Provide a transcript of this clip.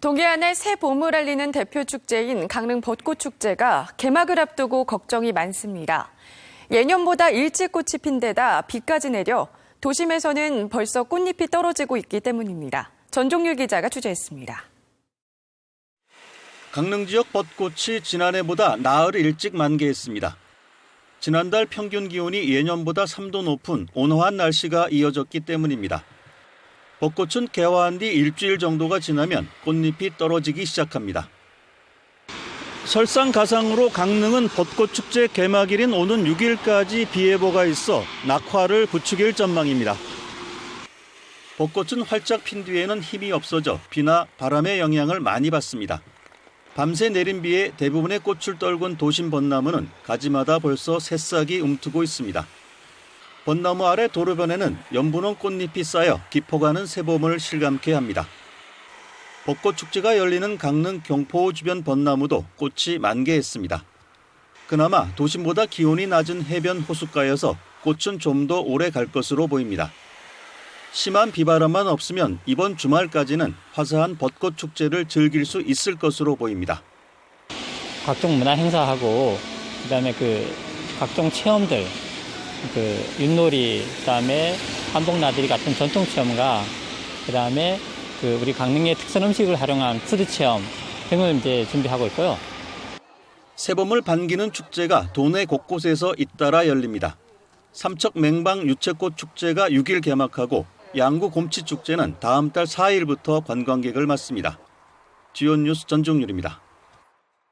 동해안의 새 봄을 알리는 대표 축제인 강릉 벚꽃 축제가 개막을 앞두고 걱정이 많습니다. 예년보다 일찍 꽃이 핀 데다 비까지 내려 도심에서는 벌써 꽃잎이 떨어지고 있기 때문입니다. 전종률 기자가 취재했습니다. 강릉 지역 벚꽃이 지난해보다 나흘 일찍 만개했습니다. 지난달 평균 기온이 예년보다 3도 높은 온화한 날씨가 이어졌기 때문입니다. 벚꽃은 개화한 뒤 일주일 정도가 지나면 꽃잎이 떨어지기 시작합니다. 설상가상으로 강릉은 벚꽃 축제 개막일인 오는 6일까지 비 예보가 있어 낙화를 부추길 전망입니다. 벚꽃은 활짝 핀 뒤에는 힘이 없어져 비나 바람의 영향을 많이 받습니다. 밤새 내린 비에 대부분의 꽃을 떨군 도심 벚나무는 가지마다 벌써 새싹이 움트고 있습니다. 벚나무 아래 도로변에는 연분홍 꽃잎이 쌓여 깊어가는 새봄을 실감케 합니다. 벚꽃 축제가 열리는 강릉 경포 주변 벚나무도 꽃이 만개했습니다. 그나마 도심보다 기온이 낮은 해변 호숫가여서 꽃은 좀 더 오래 갈 것으로 보입니다. 심한 비바람만 없으면 이번 주말까지는 화사한 벚꽃 축제를 즐길 수 있을 것으로 보입니다. 각종 문화 행사하고 그다음에 그 각종 체험들 그 윷놀이 그다음에 한복 나들이 같은 전통 체험과 그다음에 그 우리 강릉의 특선 음식을 활용한 푸드 체험 등을 이제 준비하고 있고요. 새봄을 반기는 축제가 도내 곳곳에서 잇따라 열립니다. 삼척 맹방 유채꽃 축제가 6일 개막하고 양구 곰치 축제는 다음 달 4일부터 관광객을 맞습니다. 지온 뉴스 전종률입니다.